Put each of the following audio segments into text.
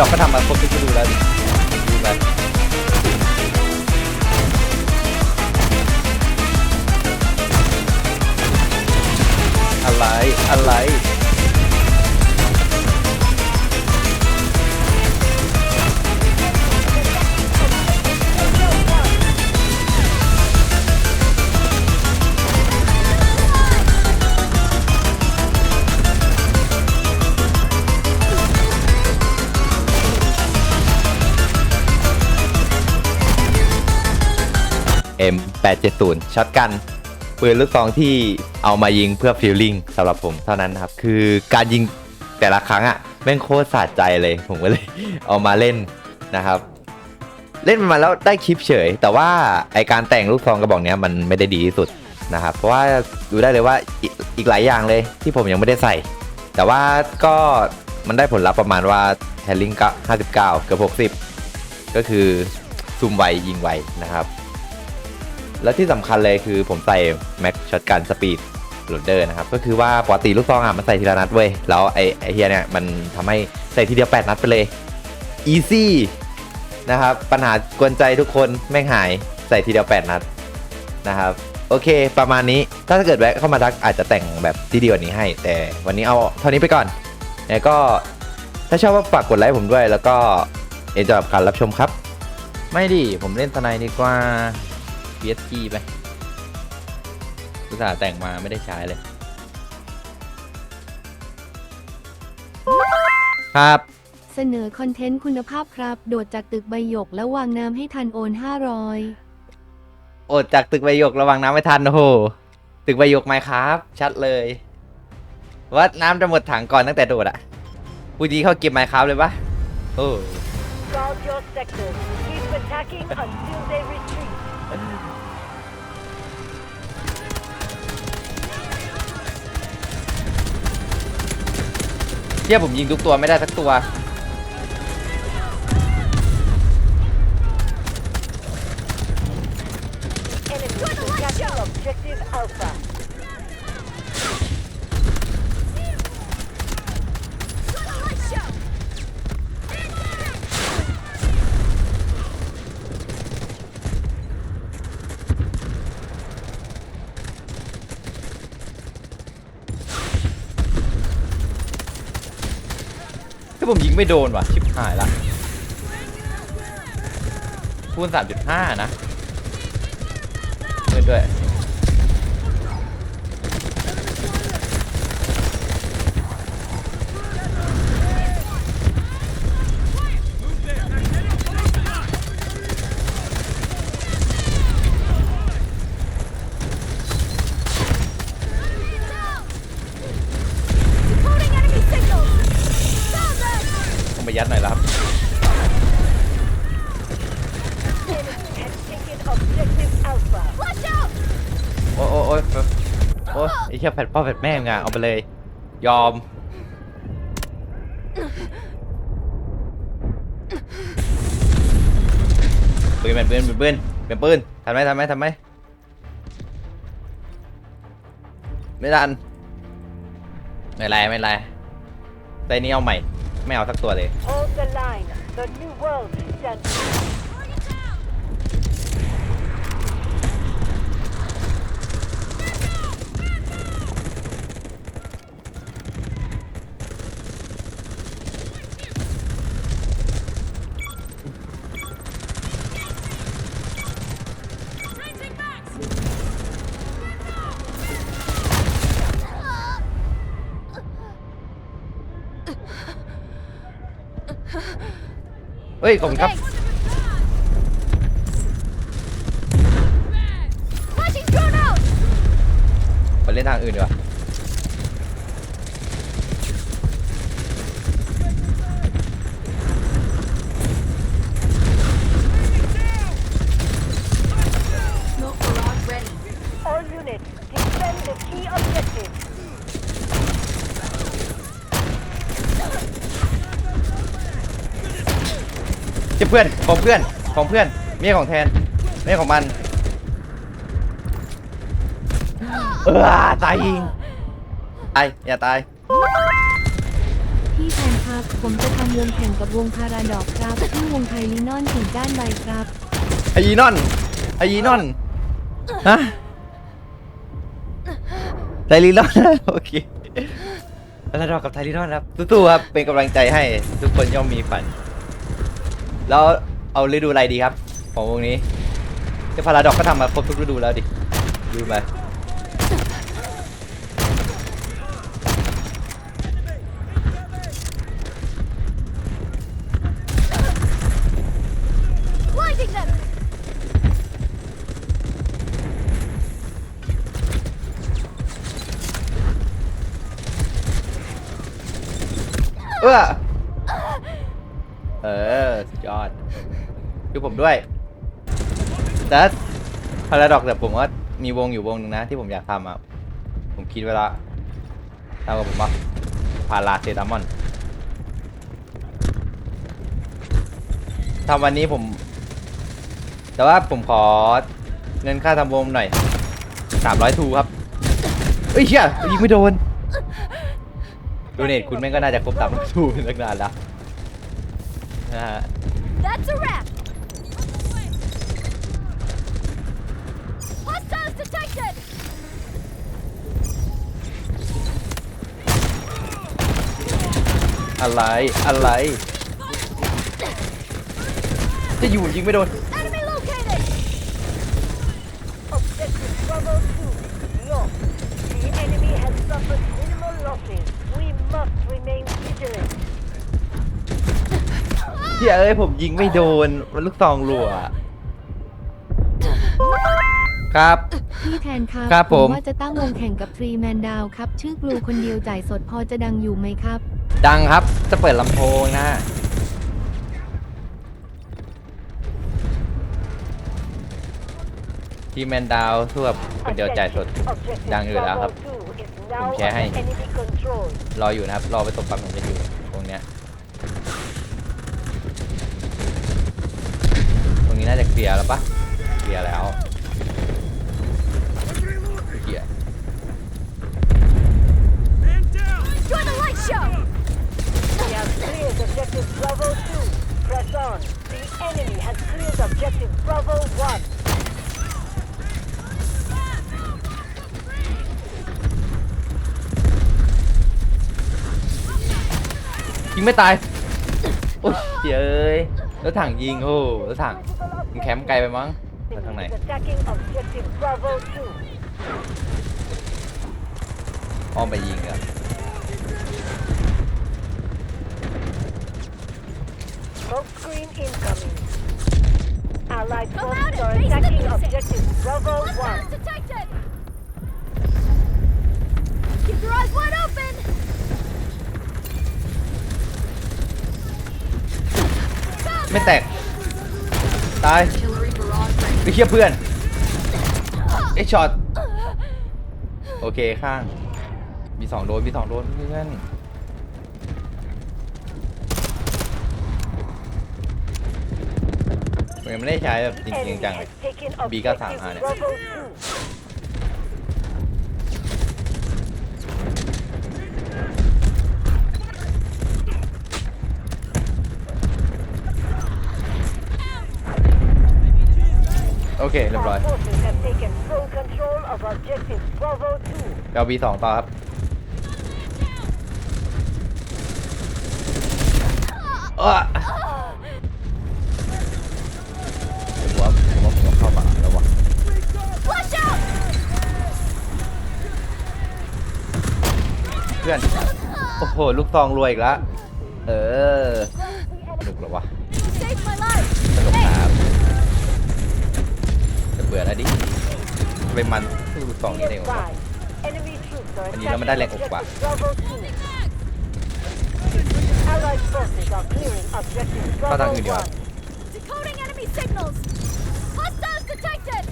ดอกก็ทำมาครบ M870 ช็อตกันปืนลูกซองที่เอามายิงเพื่อฟิลลิ่งสำหรับผมเท่านั้นนะครับ คือการยิงแต่ละครั้งอะแม่งโคตรสะใจเลยผมก็เลยเอามาเล่นนะครับ เล่นมาแล้วได้คลิปเฉย แต่ว่าไอการแต่งลูกซองกระบอกเนี้ยมันไม่ได้ดีที่สุดนะครับ เพราะว่าดูได้เลยว่าอีกอีกหลายอย่างเลยที่ผมยังไม่ได้ใส่ แต่ว่าก็มันได้ผลลัพธ์ประมาณว่าแฮลลิงก็59 เกือบ60 ก็คือซูมไวยิงไวนะครับ แล้วที่สำคัญเลยคือผมใส่ Max Shotgun Speed Loader นะครับ ก็คือว่าปกติลูกซองอะมันใส่ทีละนัดเว้ย แล้วไอไอเฮียเนี่ยมันทำให้ใส่ทีเดียว 8 นัดไปเลย Easy นะครับ ปัญหากวนใจทุกคนแม่งหายใส่ทีเดียว 8 นัดนะครับโอเค ประมาณนี้ถ้าเกิดแวะเข้ามาทักอาจจะแต่งแบบที่ดีกว่านี้ให้ แต่วันนี้เอาเท่านี้ไปก่อนแล้วก็ถ้าชอบก็ฝากกดไลค์ผมด้วย แล้วก็เอ็นจอยกับการรับชมครับ ไม่ดิผมเล่นทนายดีกว่า PSG ไปอุตส่าห์แต่งมาไม่ได้ใช้เลย ครับ เสนอคอนเทนต์คุณภาพครับ โดดจากตึกใบหยกแล้ววางน้ำให้ทันโอน 500อดจากตึกใบหยกระวังน้ำไม่ทันโอ้โหตึกใบหยกไหมครับ ชัดเลย ว่าน้ำจะหมดถังก่อนตั้งแต่โดดอะพูดดีเข้าเก็บไมครับเลยปะโอ้ Guard your sectors. Keep attacking until they retreat. เที่ยผมยิงทุกตัวไม่ได้สักตัว Enemy attacking objective Alpha. ผมยิงไม่โดนว่ะ ชิบหายละคูณ3.5 นะเล่นด้วย ต้องไปยัดหน่อยแล้วครับ Enemy has taken objective Alpha. โอ้ยโอ้ยโอ้ยโอ้ยไอ้เชี่ยแผ่นพ่อแผ่นแม่งอะเอาไปเลย ยอม ปืนเป็นปืนเป็นปืนเป็นปืนทันไหมทันไหมทันไหมไม่ทันไม่เป็นไรไม่เป็นไรแต่นี้เอาใหม่ ไม่เอาสักตัวเลย เฮ้ยขอบคุณครับ ไปเล่นทางอื่นดีกว่า All units, defend the key objective. เจ้าเพื่อนของเพื่อนของเพื่อนเมียของแทนเมียของมัน เออตายยิงตายอย่าตายพี่พี่แทนครับ ผมจะทำวงแข่งกับวงพาราดอกครับที่วงไทลินอนถึงก้านใบครับ ไอยีนอนไอยีนอนฮะไทลีนอนโอเคแล้วเรากับไทลีนอนครับสู้ๆครับเป็นกำลังใจให้ทุกคนย่อมมีฝัน แล้วเอาฤดูอะไรดีครับ ของวงนี้ที่พาราดอกก็ทำมาครบทุกฤดูแล้วดิดูมา Blinding them! เอออสุดยอด ดูผมด้วยแต่พาราดอกแต่ผมว่ามีวงอยู่วงหนึ่งนะที่ผมอยากทำอะ ผมคิดไว้ละทำกับผมว่าพาราเซตามอนทำวันนี้ผม แต่ว่าผมขอเงินค่าทำวงหน่อยสามร้อยทูครับเอ้ยเชี่ยยิงไม่โดนดูเน็ตคุณแม่งก็น่าจะครบตามทูเป็นตั้งนานแล้วนะฮะ That's a wrap! Hostiles detected! อะไร อะไร จะอยู่ยิงไม่โดน Enemy located! Objective Bravo 2, lost. The enemy has suffered minimal losses. We must remain vigilant. เฮียเอ้ยผมยิงไม่โดน มันลูกซองรัว ครับ พี่แทนครับครับผม ว่าจะตั้งวงแข่งกับทรีแมนดาวครับ ชื่อกลูคนเดียวจ่ายสดพอจะดังอยู่ไหมครับ ดังครับ จะเปิดลำโพงนะ ทีมแมนดาวสู้กับคนเดียวจ่ายสด Objective ดังอยู่แล้วครับ Bravo 2 is ผม now แชร์ให้ under enemy control. รออยู่นะครับ รอไปตบปั๊มผมจะอยู่ตรงเนี้ย ตรงนี้น่าจะเคลียร์แล้วปะเคลียร์แล้วเคลียร์ Enjoy the light show! We have cleared objective Bravo 2. Press on. The enemy has cleared objective Bravo 1. ยิงไม่ตาย โอ้ยเอ้ยแล้วถังยิงโอ้โหแล้วถังมันแคมป์ไกลไปมั้งมาทางไหน Is attacking objective Bravo 2. อ้อมไปยิงอะ Smoke screen incoming. Allied Come forces out and are face the attacking music. objective Bravo 1. Hostiles detected! Keep your eyes wide open! ไม่แตก ตายไปเชียเพื่อนไอช็อต โอเคข้าง มีสองโดน มีสองโดนเพื่อน ผมยังไม่ได้ใช้แบบจริง Enemy ๆจังเลย has taken B93 objective อะเนี่ย Bravo 2. โอเค เรียบร้อย Our forces have taken full control of objective Bravo 2. เราบีสองต่อครับเออผมว่าผมว่าผมต้องเข้ามาแล้ววะ Flash out! เพื่อน โอ้โห ลูกซองรวยอีกแล้วเออสนุกหรอวะสนุกครับจะเบื่อแล้วดิไปมันสู้ลูกซองนี่ได้ไงวะวันนี้เราไม่ได้แรงอกว่ะ objective Bravo 2. Allied forces are clearing objective เข้าทางอื่นดีกว่า 1. Decoding enemy signals! Hostiles detected!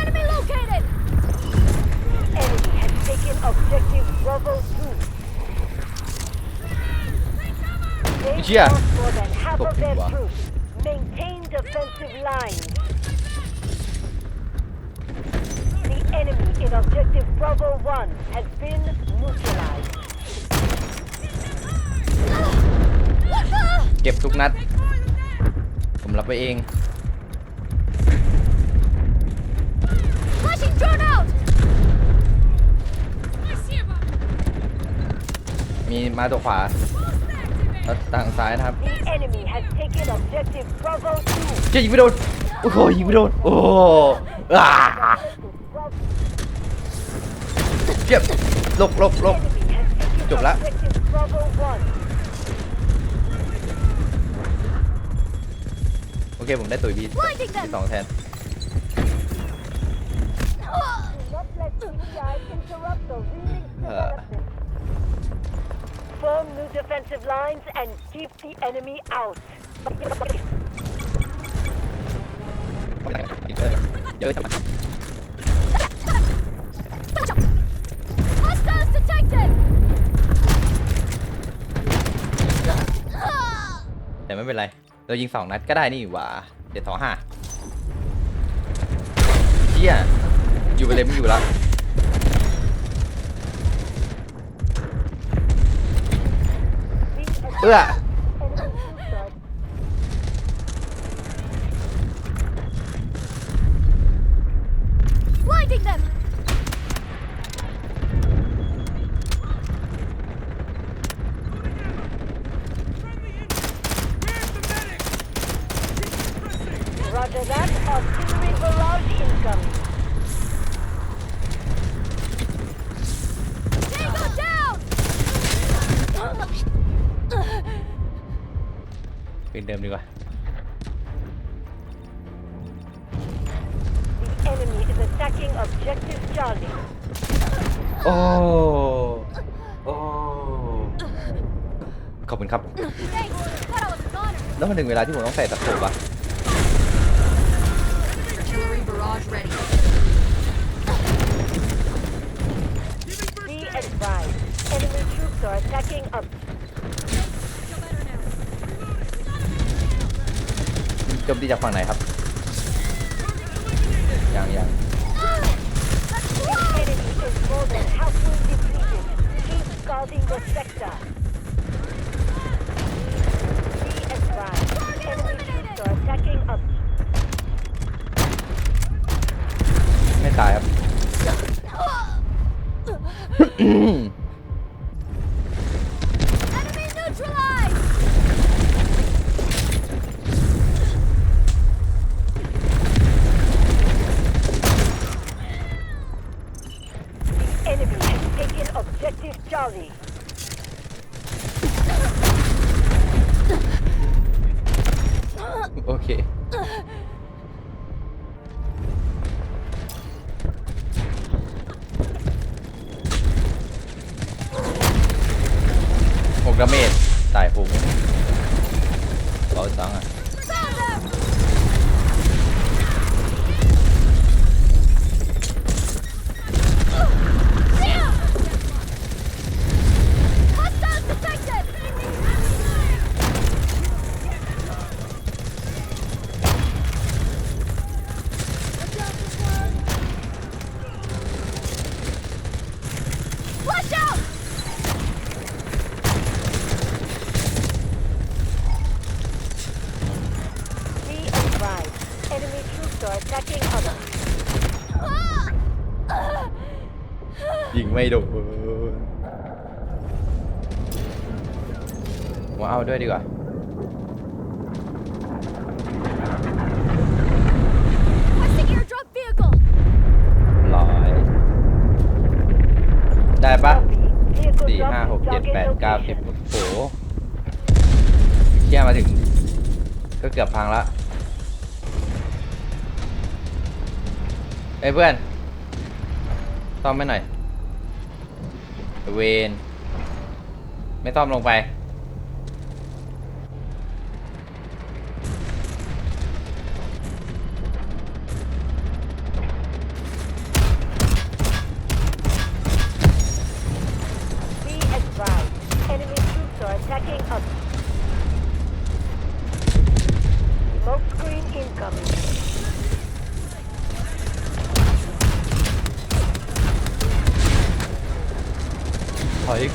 Enemy located! Enemy has taken objective Bravo 2. They've Yeah. lost more than half of their Fucking wow. troops. Maintain defensive lines. enemy in objective Bravo 1 has been neutralized. เก็บทุกนัด ผมรับไปเอง Flashing drone out! มีมาตัวขวา แล้วทางซ้ายนะครับ The enemy has taken objective Bravo 2. เจ๊ยิงไม่โดน โอ้โหยิงไม่โดน โอ้โหอ่าเจ็บหลบหลบหลบ Enemy has taken Chụp lá. objective Bravo 1. โอเค ผมได้ตุ๋ยบี Blinding ที่ them! สองแทน Do not let CPI interrupt the reeling development. Form new defensive lines and keep the enemy out. เยอะจัง Hostiles detected! แต่ไม่เป็นไร เรายิงสองนัดก็ได้นี่หว่าเจ็ดสองห้าเชี่ยอยู่ไปเลยไม่อยู่แล้ว เอื้อ ปืนเดิมดีกว่า The enemy is attacking objective Charlie. โอ้ โอ้ ขอบคุณครับ Thanks! Thought I was an honor! แล้วมันถึงเวลาที่ผมต้องใส่ตะโขบอะ Artillery barrage ready. Be advised. Enemy troops are attacking up. โจมตีจากฝั่งไหนครับยังยัง กดาเมจตายผมเอาจังอะ Enemy troops are attacking up. ยิงไม่โดนมาเอาด้วยดีกว่า Requesting airdrop vehicle! ร้อย ได้ปะ Copy. Vehicle สี่ drop ห้าหก is เจ็ด target แปด เก้า สิบ location. โอ้โหเชี่ยมาถึง ก็เกือบพังละ อ้ยเพื่อนซ่อมไม่หน่อยเวนไม่ซ่อมลงไป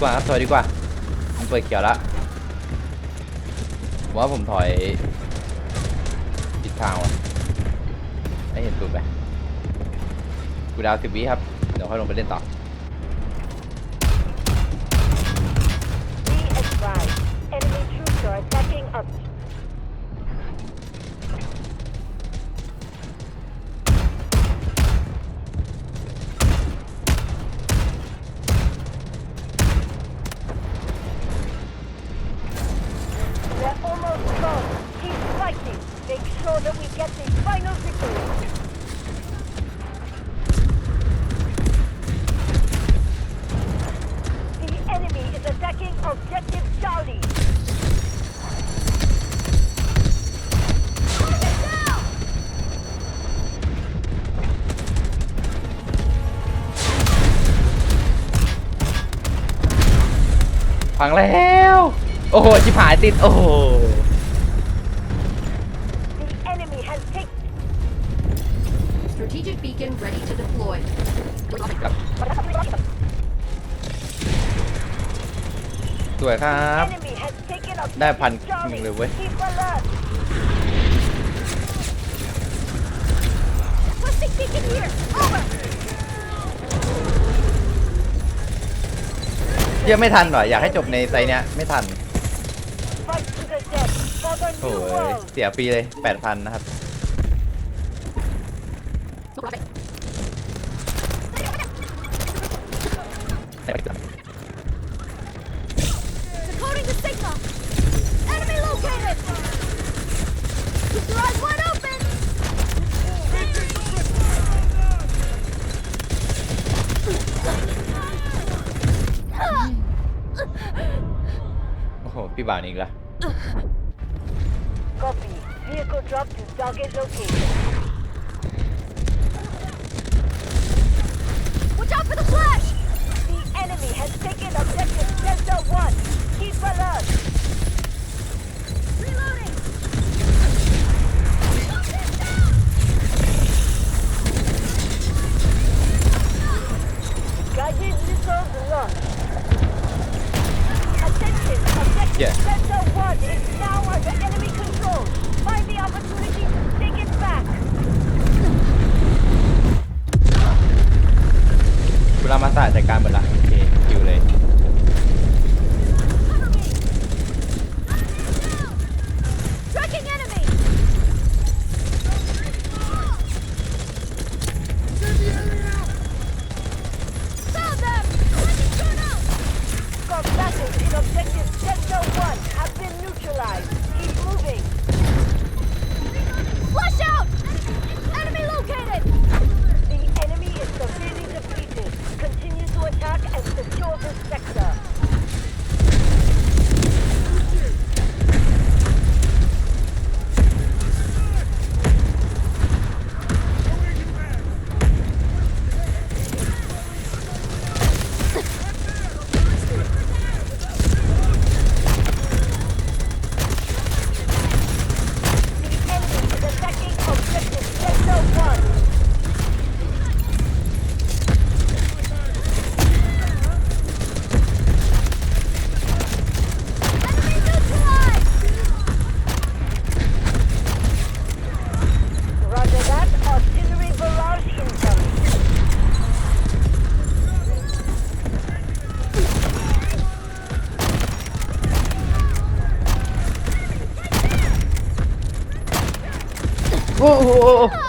กว่าครับถอยดีกว่าผมเปิดเกียวแล้วผมว่าผมถอยผิดทางว่ะไม่เห็นตูดไปกูดาวสิบวิครับ เดี๋ยวค่อยลงไปเล่นต่อ พังแล้ว โอ้โหชิบหายติด โอ้โห The enemy has taken. Strategic beacon ready to deploy. สวยครับ Enemy has taken up ได้พัน Charlie. หนึ่งเลยเว้ย หี้ยไม่ทันหรออยากให้จบในไซเนี้ยไม่ทันโอ้ยเสียปีเลย 8,000 นะครับ อ้โห พี่บ่าวนี่อีกแล้ว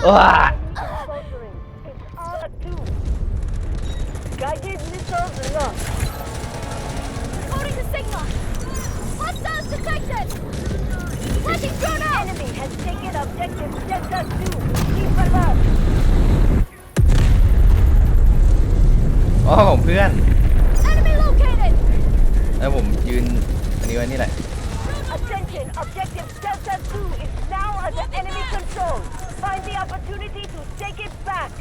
หว้า Faltering. It's all a two. Guided missiles launched. Decoding the signal! Hostiles detected! Flashing drone out! Enemy has taken objective Delta 2. Keep alert. อ๋อของเพื่อน Enemy located! แล้วผมยืนอันนี้ไว้นี่แหละ Attention, objective Delta 2 is now under enemy control. Find the opportunity to take it back.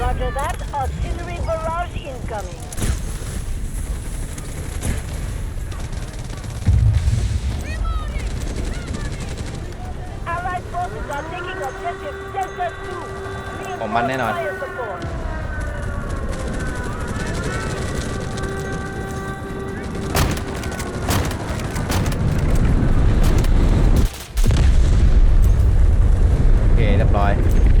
Roger that. Artillery barrage incoming. Allied forces are taking objective Delta 2. ของมันแน่นอน เ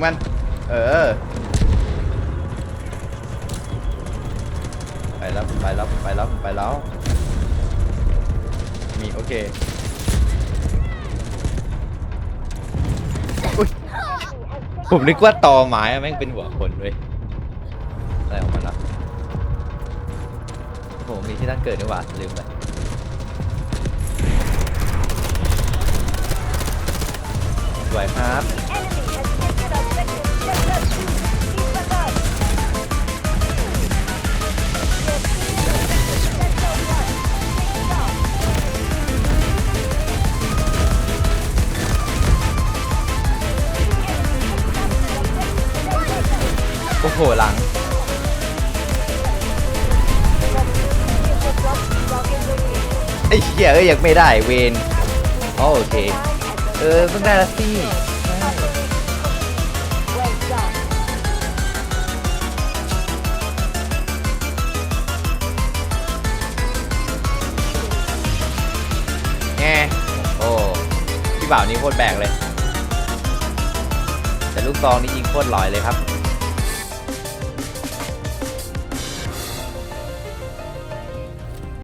งมัน เออ ไปแล้วไปแล้วไปแล้วไปแล้ว มีโอเคอุ๊ยผมนึกว่าตอไม้แม่งเป็นหัวคนด้วยอะไรของมันละผมมีที่ตั้งเกิดนี่หว่าลืมไปสวยครับ โอ้โหลัง ไอ้เหี้ยเอ้ยยังไม่ได้เวนอ๋อโอเค เออเพิ่งได้ละสิแงโอ้พี่บ่าวนี่โคตรแบกเลย แต่ลูกซองนี่ยิงโคตรลอยเลยครับ